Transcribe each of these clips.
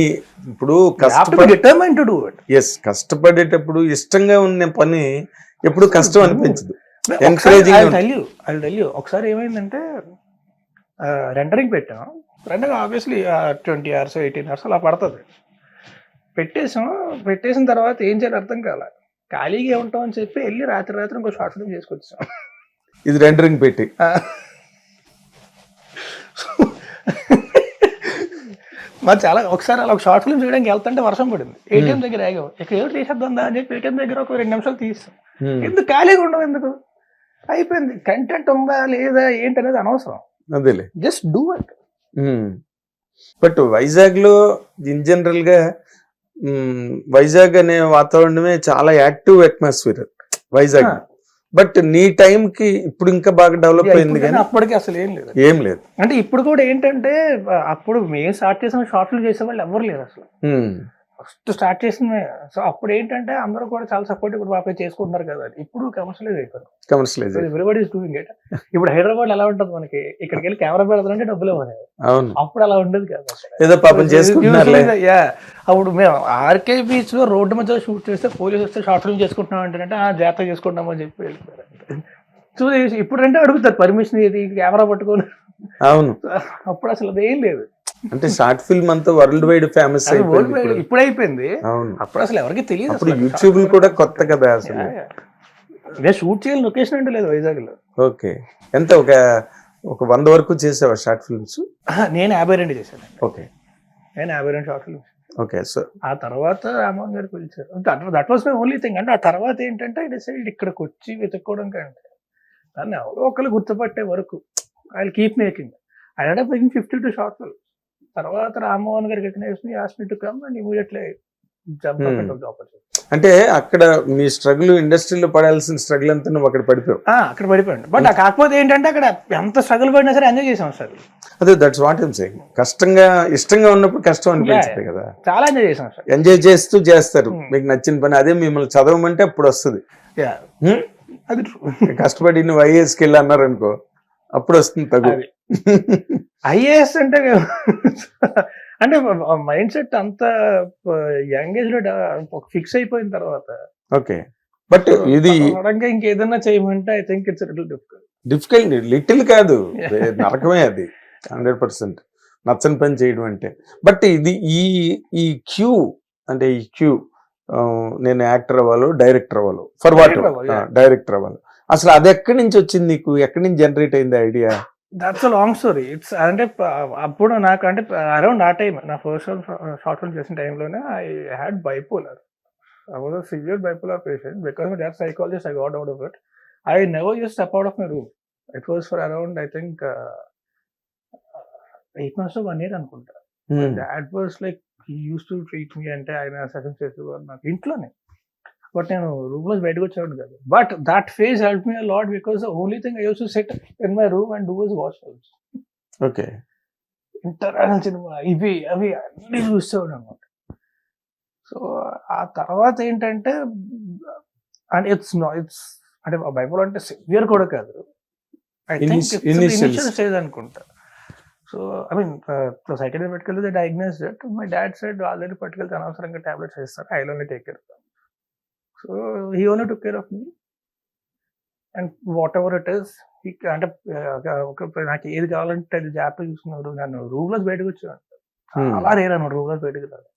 ఇప్పుడు ఎస్ కష్టపడేటప్పుడు ఇష్టంగా ఉన్న పని ఎప్పుడు కష్టం అనిపించదు. ఐ టెల్ యూ ఒకసారి ఏమైందంటే రెండరింగ్ పెట్టాం. Render obviously twenty hours eighteen hours అలా పడుతుంది. పెట్టేసాం పెట్టేసిన తర్వాత ఏం చేయాలి అర్థం కాల. ఖాళీగా ఉంటాం అని చెప్పి వెళ్ళి రాత్రి రాత్రి ఇంకో షార్ట్ ఫిల్మ్ చేసుకొచ్చాం ఇది రెండరింగ్ పెట్టి. మా చాలా ఒకసారి అలా ఒక షార్ట్ ఫిల్మ్ చేయడానికి వెళ్తుంటే వర్షం పడింది. ఏటీఎం దగ్గర ఆగాం. ఇక్కడ ఏదో తీసేద్దా అని చెప్పి ఏటీఎం దగ్గర ఒక రెండు నిమిషాలు తీస్తాం Hmm. ఎందుకు ఖాళీగా ఉండవు ఎందుకు? అయిపోయింది. కంటెంట్ ఉందా లేదా ఏంటి అనేది అనవసరం. అదేలే. జస్ట్ డూ ఇట్ బట్ వైజాగ్లో ఇన్ జనరల్గా మ్, వైజాగ్ అనే వాతావరణమే చాలా active atmosphere Vizag. Ah. But నీ టైం కి ఇప్పుడు ఇంకా బాగా డెవలప్ అయింది కానీ అప్పటికి అసలు ఏం లేదు. ఏం లేదు. అంటే ఇప్పుడు కూడా ఏంటంటే అప్పుడు మేము స్టార్ట్ చేసిన షార్ట్ ఫిల్మ్ చేసే వాళ్ళు ఎవరు లేరు అసలు. మ్, ఫస్ట్ స్టార్ట్ చేసిన సో అప్పుడు ఏంటంటే అందరూ కూడా చాలా సపోర్ట్ ఇప్పుడు బాగా చేసుకుంటున్నారు కదా. ఇప్పుడు కమర్షియలైజ్ అయిపోయింది. Commercialise everybody is doing it ఇప్పుడు హైదరాబాద్ ఎలా ఉంటుంది మనకి? ఇక్కడికి వెళ్ళి కెమెరా పెడతారంటే డబ్బులు ఇవ్వాలి అవును. అప్పుడు అలా ఉండదు కదా. ఏదో పాపం చేసుకుంటున్నారులే. యా అప్పుడు మేము ఆర్కే బీచ్లో రోడ్డు మధ్య షూట్ చేస్తే పోలీసు వస్తే షార్ట్ ఫిల్మ్ చేసుకుంటున్నాం అంటే ఆ జాగ్రత్త చేసుకుంటాం అని చెప్పి వెళ్ళిపోయారు. ఇప్పుడు అంటే అడుగుతారు పర్మిషన్ ఇది కెమెరా పట్టుకొని. అవును. అప్పుడు అసలు అదేం లేదు. అంటే షార్ట్ ఫిల్మ్ అంతా వరల్డ్ వైడ్ ఫేమస్ అయిపోయింది ఇప్పుడు. అయిపోయింది. అప్పుడు అసలు ఎవరికి తెలియదు అప్పుడు. యూట్యూబ్ కూడా కొత్త కదా అసలు. నేను షూట్ చేయాలి లొకేషన్ అంటే లేదు వైజాగ్లో ఓకే. ఎంత ఒక ఒక వంద వరకు చేసావా షార్ట్ ఫిల్మ్స్? నేను యాభై రెండు చేశాను. ఓకే. నేను యాభై రెండు షార్ట్ ఫిల్మ్స్. ఓకే సో ఆ తర్వాత రామోహన్ గారు పిలిచారు. That was my only thing అంటే ఆ తర్వాత ఏంటంటే డిసైడ్ ఇక్కడికి వచ్చి వెతుక్కోవడం కంటే దాన్ని ఎవరో ఒకరు గుర్తుపట్టే వరకు I keep making I head making fifty two short film తర్వాత రామ్మోహన్ గారికి recognise me asked me to come and immediately అంటే అక్కడ మీ స్ట్రగుల్ ఇండస్ట్రీలో పడాల్సిన స్ట్రగుల్ అంతా నువ్వు అక్కడ పడిపోయావు. అక్కడ పడిపోయాడు బట్ కాకపోతే ఏంటంటే అక్కడ ఎంత స్ట్రగుల్ పడినా సరే ఎంజాయ్ చేసాం సార్. అదే దట్స్ వాట్ ఎమ్ సేయింగ్ కష్టంగా ఇష్టంగా ఉన్నప్పుడు కష్టం అనిపించదు కదా. చాలా ఎంజాయ్ చేసాం సార్. ఎంజాయ్ చేస్తూ చేస్తారు. Hmm. మీకు నచ్చిన పని అదే మిమ్మల్ని చదవమంటే అప్పుడు వస్తుంది. Hmm? అది కష్టపడి నువ్వు ఐఏఎస్కి వెళ్ళి అన్నారు అనుకో అప్పుడు వస్తుంది తగు. ఐఏఎస్ అంటే అంటే మైండ్ సెట్ అంత యంగ్ ఏజ్లో ఫిక్స్ అయిపోయిన తర్వాత ఓకే. బట్ ఇది ఇంకేదన్నా చేయమంటే I think it's little difficult. Difficult little కాదు. నరకమే అది. Hundred percent. నచ్చని పని చేయడం అంటే. బట్ ఇది ఈ ఈ క్యూ అంటే ఈ క్యూ నేను యాక్టర్ అవ్వాలి డైరెక్టర్ అవ్వాలి? For what. డైరెక్టర్ అవ్వాలి. అసలు అది ఎక్కడి నుంచి వచ్చింది నీకు? ఎక్కడి నుంచి జనరేట్ అయింది idea? That's a long story it's అంటే అప్పుడు నాకు అంటే అరౌండ్ ఆ టైం నా ఫస్ట్ షార్ట్ ఫిల్మ్ చేసిన టైంలోనే I had bipolar I was a severe bipolar patient because that psychologist I got out of it I never use step out of my room it was for around I think eight months one year అనుకుంటా. That was like use to treat me అంటే ఆయన suggest చేసేవారు నాకు ఇంట్లోనే. But నేను రూమ్లో బయటకు వచ్చాను కాదు. But that phase help me lot because only thing I use to set in my room and do is watch films okay. International cinema ఇవి అవి అన్ని చూసేవాడు అనమాట సో ఆ తర్వాత ఏంటంటే అంటే ఇట్స్ నో ఇట్స్ అంటే బైబుల్ అంటే సివియర్ కూడా కాదు. I think Initi- initials. Initial stage అనుకుంటా. So I mean cycle పట్టుకెళ్తే diagnose that my dad side already పట్టుకెళ్తే అనవసరంగా టాబ్లెట్స్ వేస్తారు I only take care so he only took care of me and whatever it is అంటే uh, ఒక నాకు ఏది కావాలంటే అది జాగ్రత్త చూసుకున్నారు నన్ను రూమ్లో బయటకు వచ్చాను Hmm. అలా రేరు అన్నమాట రూమ్లో బయటకు రాదు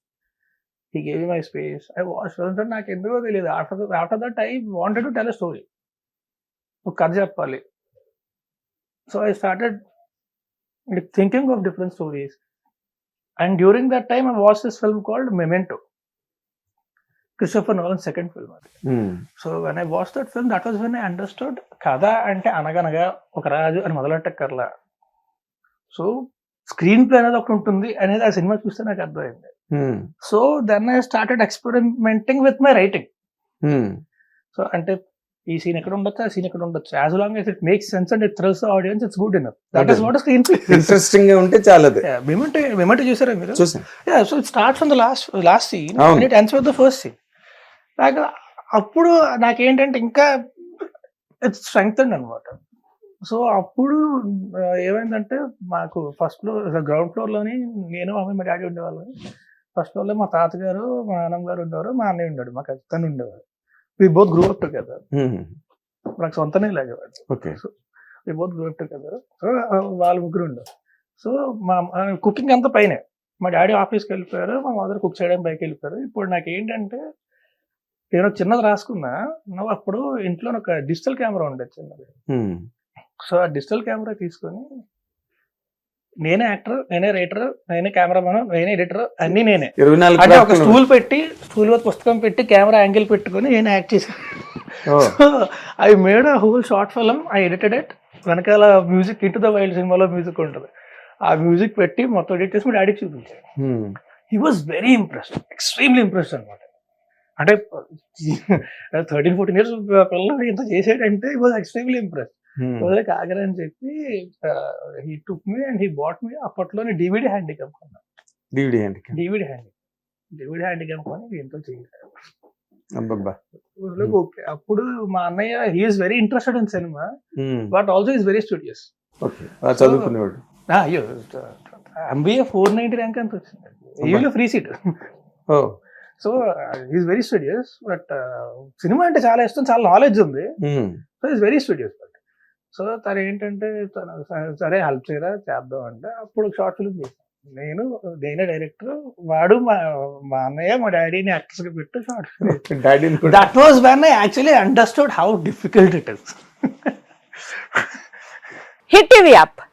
he gave my space I watch films నాకు ఎందుకో తెలియదు. After after that I wanted to tell a story ఒక కథ చెప్పాలి. So I started thinking of different stories and during that time I watch this film called Memento Christopher Nolan second film అది. So when I watch that film that was when I understood కథ అంటే అనగనగా ఒక రాజు అని మొదలెట్టక్కర్లా so screen play అనేది ఒకటి ఉంటుంది అనేది ఆ సినిమా చూస్తే నాకు అర్థమైంది. So then I started experimenting with my writing so అంటే ఈ సీన్ ఎక్కడ ఉండొచ్చు ఆ సీన్ ఎక్కడ ఉండొచ్చు? As long as it makes sense and it throws audience it's good enough that is screen play ఇంట్రెస్టింగ్గా ఉంటే చాలదే. మేమంటే మేమంటే చూసారా మీరు? Yeah so it starts from the last last scene it ends with the first scene నాకు అప్పుడు నాకేంటంటే ఇంకా ఇట్స్ స్ట్రెంగ్త్ అనమాట సో అప్పుడు ఏమైందంటే మాకు ఫస్ట్ ఫ్లోర్ గ్రౌండ్ ఫ్లోర్లోని నేను అమ్మాయి మా డాడీ ఉండేవాళ్ళం. ఫస్ట్ వాళ్ళు మా తాతగారు మా నాన్నమ్మ గారు ఉండేవారు మా అన్నయ్య ఉండాడు మా తను ఉండేవారు. We both grew up together నాకు సొంతనే లేగేవాడు okay. We both grew up together so వాళ్ళ ముగ్గురు ఉండేవారు. సో మా కుకింగ్ అంతా పైనే. మా డాడీ ఆఫీస్కి వెళ్ళిపోయారు మా మదర్ కుక్ చేయడం పైకి వెళ్ళిపోయారు. ఇప్పుడు నాకు ఏంటంటే నేను చిన్నది రాసుకున్నా. నువ్వు అప్పుడు ఇంట్లో ఒక డిజిటల్ కెమెరా ఉండేది చిన్నది. సో ఆ డిజిటల్ కెమెరా తీసుకొని నేనే యాక్టర్ నేనే రైటర్ నేనే కెమెరామన్ నేనే ఎడిటర్ అన్ని నేనే. అంటే ఒక స్టూల్ పెట్టి స్టూల్ మీద పుస్తకం పెట్టి కెమెరా యాంగిల్ పెట్టుకొని నేను యాక్ట్ చేశాను I made a whole short film I edited it. వెనకాల మ్యూజిక్ ఇటు ద వైల్డ్ సినిమాలో మ్యూజిక్ ఉంటుంది. ఆ మ్యూజిక్ పెట్టి మొత్తం ఎడిట్ చేసి మా డాడీకి చూపించాను he was very impressed extremely impressed అనమాట అంటే థర్టీన్ ఫోర్టీన్ ఇయర్స్ పిల్లలు ఇంత చేసాడంటే హీ వాజ్ ఎక్స్ట్రీమ్లీ రోజులకి ఆగరా అని చెప్పి he took me and he bought me అప్పట్లోనే డివిడి హ్యాండిక్యాప్ కొన్నా. DVD handicap. DVD handy DVD handicap కొని దీంతో చేయాలి రోజులకు ఓకే అప్పుడు మా అన్నయ్య he is very interested in cinema but also is very studious చదువుకునేవాడు. అయ్యో ఎంబీఏ ఫోర్ నైన్టీ ర్యాంక్ అంత వచ్చింది. Free seat oh. So is very studious but cinema అంటే చాలా ఇష్టం చాలా నాలెడ్జ్ ఉంది. So is very studious but so తను ఏంటంటే తను సరే హెల్ప్ చేయరా చేద్దాం అంటే. అప్పుడు షార్ట్ ఫిల్మ్ చేశాను నేను నేనే డైరెక్టర్ వాడు మా మా అన్నయ్య మా డాడీని యాక్టర్స్గా పెట్టు షార్ట్ ఫిల్మ్ కూడా. That was when I actually understood how difficult it is hit TV app